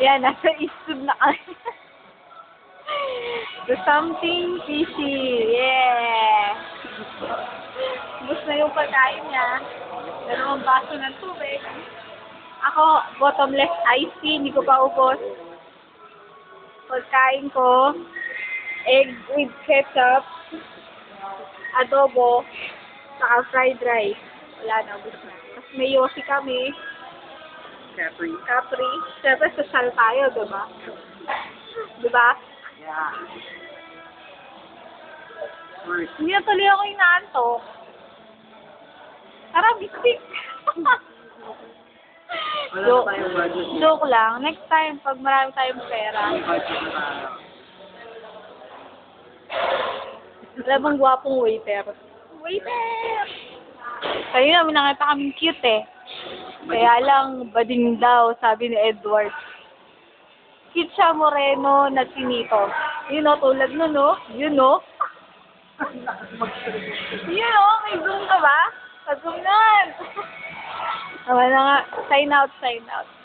Yan, nasa istub na kami. The something fishy. Yeah! Gusto na yung pagkain niya. Dalawang baso ng tubig. Ako, bottomless iced tea. Hindi ko pa ubos. Pagkain ko, egg with ketchup, adobo, saka fried rice. Wala na, ubos na. Tapos may yosi kami. Capri. Capri. Siyempre, social tayo, diba? Diba? Yeah. First. Hindi na tuloy ako inaantok. Tara, bisik. Wala joke, tayong budget. joke lang. Next time, pag marami tayong pera. May budget na. Wala bang gwapong waiter? Waiter! Kayo namin nakita kaming cute eh. Kaya lang, bading daw, sabi ni Edward. Siya moreno na sinito. Yun o, tulad nun o. Yun o. Yun o, may zoom ka ba? Pag-zoom nun. Tama na nga. Sign out, sign out.